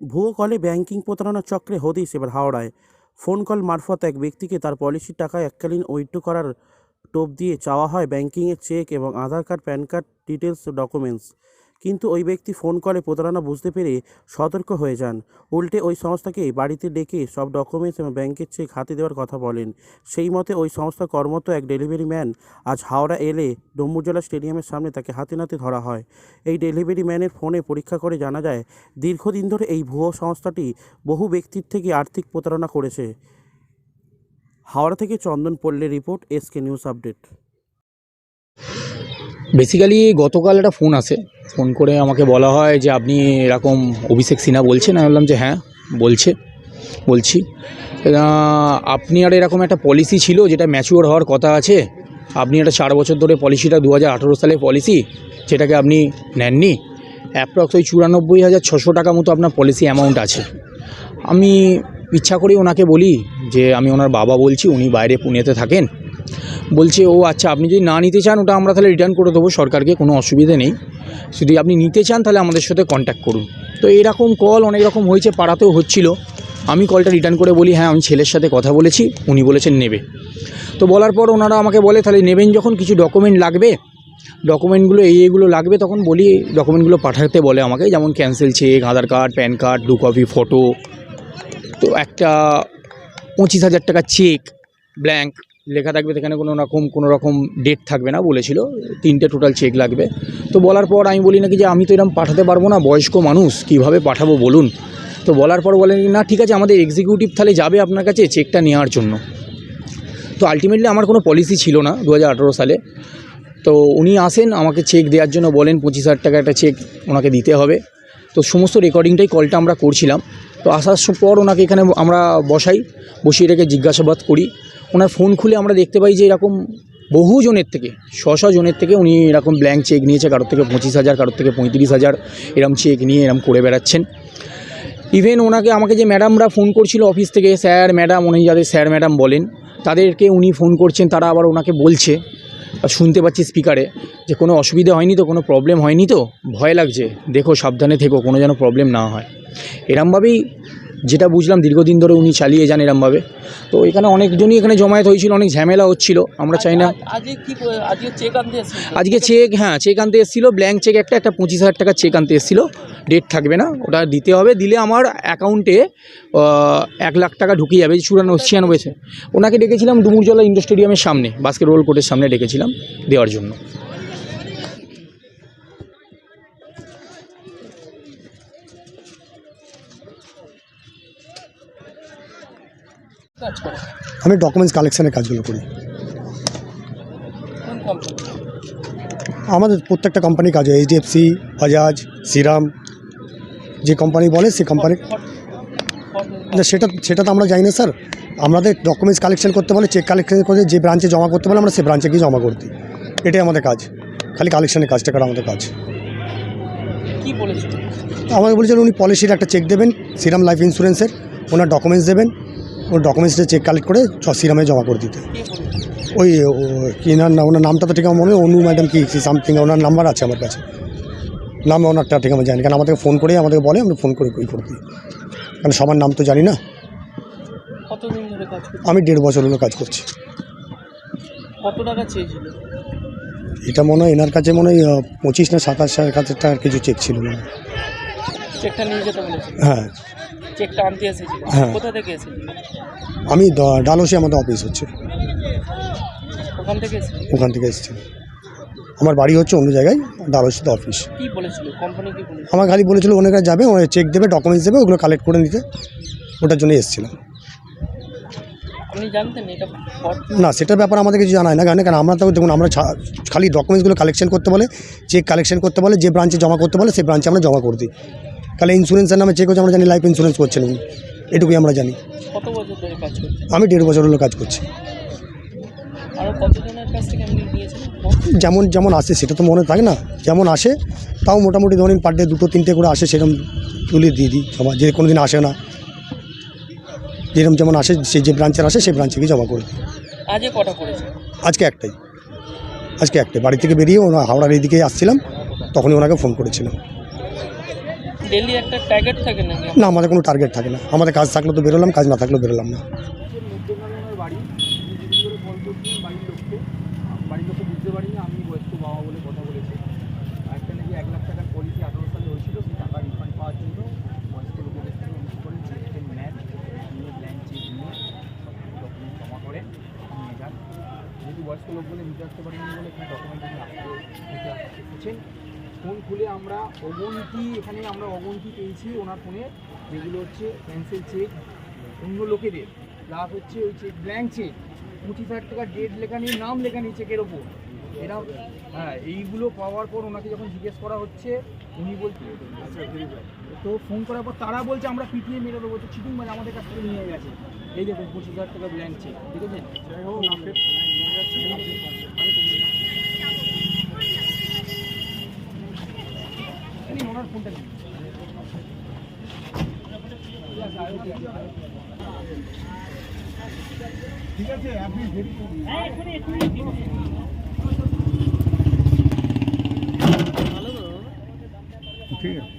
ভুয়ো কলে ব্যাংকিং প্রতারণা চক্রে হদিস এবার হাওড়ায়। ফোন কল মারফত এক ব্যক্তিকে তার পলিসির টাকা এককালীন উইথড্র করার টোপ দিয়ে চাওয়া হয় ব্যাংকিংয়ের চেক এবং Aadhaar card, PAN card details documents. কিন্তু ওই ব্যক্তি ফোন কলে প্রতারণা বুঝতে পেরে সতর্ক হয়ে যান। উল্টে ওই সংস্থাকে বাড়িতে ডেকে সব ডকুমেন্টস এবং ব্যাংকের চেক হাতে দেওয়ার কথা বলেন। সেই মতে ওই সংস্থা কর্মরত এক ডেলিভারি ম্যান আজ হাওড়া এলে ডম্বুজলা স্টেডিয়ামের সামনে তাকে হাতে নাতে ধরা হয়। এই ডেলিভারি ম্যানের ফোনে পরীক্ষা করে জানা যায়, দীর্ঘদিন ধরে এই ভুয়ো সংস্থাটি বহু ব্যক্তির থেকে আর্থিক প্রতারণা করেছে। হাওড়া থেকে Chandan পল্লের report SK news update. Basically গতকাল একটা ফোন আসে। ফোন করে আমাকে বলা হয় যে, আপনি এরকম অভিষেক সিনহা বলছেন? আমি বললাম যে হ্যাঁ বলছে, বলছি। আপনি আর এরকম একটা পলিসি ছিল যেটা ম্যাচিওর হওয়ার কথা আছে? আপনি একটা চার বছর ধরে পলিসিটা দু হাজার আঠেরো সালের পলিসি যেটাকে আপনি নেননি? অ্যাপ্রক্স ওই চুরানব্বই হাজার ছশো টাকা মতো আপনার পলিসি অ্যামাউন্ট আছে। আমি ইচ্ছা করেই ওনাকে বলি যে, আমি ওনার বাবা বলছি, উনি বাইরে পুনেতে থাকেন। বলছে, ও আচ্ছা আপনি যদি না নিতে চান, ওটা আমরা তাহলে রিটার্ন করে দেবো, সরকারকে কোনো অসুবিধে নেই। যদি আপনি নিতে চান, তাহলে আমাদের সাথে কন্ট্যাক্ট করুন। তো এরকম কল অনেক রকম হয়েছে, পাড়াতেও হচ্ছিল। আমি কলটা রিটার্ন করে বলি হ্যাঁ আমি ছেলের সাথে কথা বলেছি, উনি বলেছেন নেবে। তো বলার পর ওনারা আমাকে বলে, তাহলে নেবেন যখন, কিছু ডকুমেন্ট লাগবে? ডকুমেন্টগুলো এই, এগুলো লাগবে, তখন বলি ডকুমেন্টগুলো পাঠাতে বলে আমাকে, যেমন cancel cheque Aadhaar card PAN card দু কপি ফটো তো একটা পঁচিশ হাজার টাকা চেক ব্ল্যাঙ্ক লেখা থাকবে, সেখানে কোনো রকম কোনো রকম ডেট থাকবে না বলেছিল। তিনটে টোটাল চেক লাগবে। তো বলার পর আমি বলি নাকি যে আমি তো এরকম পাঠাতে পারব না, বয়স্ক মানুষ, কীভাবে পাঠাবো বলুন? তো বলার পর বলেন না, ঠিক আছে, আমাদের এক্সিকিউটিভ তাহলে যাবে আপনার কাছে চেকটা নেওয়ার জন্য। তো আলটিমেটলি আমার কোনো পলিসি ছিল না দু হাজার আঠেরো সালে। তো উনি আসেন, আমাকে চেক দেওয়ার জন্য বলেন, পঁচিশ হাজার টাকা একটা চেক ওনাকে দিতে হবে। তো সমস্ত রেকর্ডিংটাই কলটা আমরা করছিলাম। তো আসার পর ওনাকে এখানে আমরা বসাই, বসিয়ে রেখে জিজ্ঞাসাবাদ করি। ওনার ফোন খুলে আমরা দেখতে পাই যে এরকম বহু জনের থেকে শ জনের থেকে উনি এরকম ব্ল্যাঙ্ক চেক নিয়েছে, কারোর থেকে পঁচিশ হাজার, কারোর থেকে পঁয়ত্রিশ হাজার, এরম চেক নিয়ে এরম করে বেড়াচ্ছেন। ইভেন ওনাকে আমাকে যে ম্যাডামরা ফোন করছিল অফিস থেকে স্যার ম্যাডাম উনি যাদের স্যার ম্যাডাম বলেন, তাদেরকে উনি ফোন করছেন, তারা আবার ওনাকে বলছে শুনতে পাচ্ছি স্পিকারে যে কোনো অসুবিধা হয়নি তো, কোনো প্রবলেম হয়নি তো? ভয় লাগছে, দেখো সাবধানে থেকো, কোনো যেন প্রবলেম না হয়। এরমভাবেই যেটা বুঝলাম দীর্ঘদিন ধরে উনি চালিয়ে যান এরমভাবে। তো এখানে অনেকজনই এখানে জমায়েত হয়েছিল অনেক ঝামেলা হচ্ছিল আমরা চাই না। আজকে আজকে চেক আনতে এসেছেন তো? আজকে চেক হ্যাঁ চেক আনতে এসেছিল ব্ল্যাঙ্ক চেক একটা একটা পঁচিশ হাজার টাকা চেক আনতে এসেছিল। ডেট থাকবে না ওটা দিতে হবে দিলে আমার অ্যাকাউন্টে এক লাখ টাকা ঢুকিয়ে যাবে চুরানো ছিয়ানব্বই ওনাকে ডেকেছিলাম ডুমুরজলা ইন্ডোর স্টেডিয়ামের সামনে বাস্কেট রোল কোর্টের সামনে ডেকেছিলাম দেওয়ার জন্য। আমি ডকুমেন্টস কালেকশনের কাজগুলো করি। আমাদের প্রত্যেকটা কোম্পানি কাজ হয়। এইচডিএফসি বাজাজ সিরাম যে কোম্পানি বলে সে কোম্পানি না সেটা সেটা তো আমরা জানি না স্যার। আমাদের ডকুমেন্টস কালেকশন করতে বলে চেক কালেকশন করে যে ব্রাঞ্চে জমা করতে বলে আমরা সেই ব্রাঞ্চে গিয়ে জমা করতে এটাই আমাদের কাজ। খালি কালেকশনের কাজটা করা আমাদের কাজ। কি আমাকে বলেছিলেন উনি পলিসির একটা চেক দেবেন সিরাম লাইফ ইন্স্যুরেন্সের ওনার ডকুমেন্টস দেবেন। ওর ডকুমেন্টসটা চেক কালেক্ট করে সিরামে জমা করে দিতে। ওই কি না না ওনার নামটা তো ঠিক আমার মনে অনু ম্যাডাম কি সামথিং ওনার নাম্বার আছে আমার কাছে। নাম ওনারটা ঠিক আমি জানি কারণ আমাদেরকে ফোন করে আমাদেরকে বলে আমরা ফোন করে কই করতে কারণ সবার নাম তো জানি না। আমি দেড় বছর হলো কাজ করছি। কত টাকা চেয়েছিল? এটা মনে হয় এনার কাছে মনে হয় পঁচিশ না সাতাশ হাজার কাছে টাকার কিছু চেক ছিল। চেকটা নিয়ে যেতে হ্যাঁ। চেকটা আনতে এসেছিল হ্যাঁ। কোথা থেকে এসেছিল? আমি দ- ডালহসি আমাদের অফিস হচ্ছে। ওখান থেকে এসেছিল? ওখান থেকে এসেছি। আমার বাড়ি হচ্ছে অন্য জায়গায় ডালহসিতে অফিস কি বলেছিল? কোম্পানি কি বলেছিল? আমার খালি বলেছিল ওনার কাছে যাবে ওনার চেক দেবে ডকুমেন্টস দেবে ওগুলো কালেক্ট করে নিতে। ওটার জন্য এসেছিলাম। আপনি জানতেন এটা ফ্রড না সেটার ব্যাপারে আমাদের কিছু জানায় না কারণ কারণ আমরা তো দেখুন আমরা ছা- খালি ডকুমেন্টসগুলো কালেকশন করতে বলে চেক কালেকশন করতে বলে যে ব্রাঞ্চে জমা করতে বলে সেই ব্রাঞ্চে আমরা জমা করে দিই। তাহলে ইন্স্যুরেন্সের নামে চেক হচ্ছে আমরা জানি লাইফ ইন্স্যুরেন্স করছেন উনি এটুকুই আমরা জানি। কত বছর ধরে কাজ করছেন আমি দেড় বছর হলো কাজ করছি। আরও কতজনের কাছ থেকে আপনি নিয়েছেন? যেমন যেমন আসে সেটা তো মনে থাকে না। যেমন আসে তাও মোটামুটি ধরুন পার ডে দুটো তিনটে করে আসে সেরকম তুলে দিয়ে দিই জমা। যে কোনো দিন আসে না। যেরকম যেমন আসে সে যে ব্রাঞ্চের আসে সেই ব্রাঞ্চে গিয়ে জমা করে দিই। আজকে কটা করেছে? আজকে একটাই। আজকে একটাই। বাড়ি থেকে বেরিয়ে ওনা হাওড়ার এইদিকে আসছিলাম। তখনই ওনাকে ফোন করেছিলাম। ডেলি একটা ট্যাগেট থাকে নাকি? না আমাদের কোনো টার্গেট থাকে না। আমাদের কাজ থাকলে তো বেরোলাম কাজ না থাকলেও বেরোলাম না। বয়স্ক বাবা বলে কথা বলেছি একটা নাকি এক লাখ টাকার পলিসি আঠারো সালে হয়েছিল সেই টাকা রিফান্ড পাওয়ার জন্য বয়স্ক লোকেদের থেকে অনুষ্ঠ করে চেককে ম্যাচ নিয়ে ব্ল্যাঙ্ক চেক নিয়ে ডকুমেন্ট জমা করে যান যেহেতু বয়স্ক লোক বলে নিতে আসতে পারেনি বলে ডকুমেন্ট আসতে নিতে এসেছেন ফোন খুলে আমরা অগন্তি এখানে আমরা অগন্তি পেয়েছি ওনার ফোনে যেগুলো হচ্ছে ক্যান্সেল চেক অন্য লোকেদের। প্লাস হচ্ছে ওই চেক ব্ল্যাঙ্ক চেক পঁচিশ হাজার টাকা ডেট লেখা নেই নাম লেখা নেই চেকের ওপর। এরা হ্যাঁ এইগুলো পাওয়ার পর ওনাকে যখন জিজ্ঞেস করা হচ্ছে উনি বলছে তো ফোন করার পর তারা বলছে আমরা পিটিয়ে মেরে দেবো। তো চিটিং মানে আমাদের কাছ থেকে নিয়ে গেছে। এই দেখুন পঁচিশ হাজার টাকা ব্ল্যাঙ্ক চেক দেখেছেন যাই হোক আপনি নিয়ে যাচ্ছি আমি এই নিন, ওনার ফোনটা নিন। ঠিক আছে আপনি ভেরি ঠিক আছে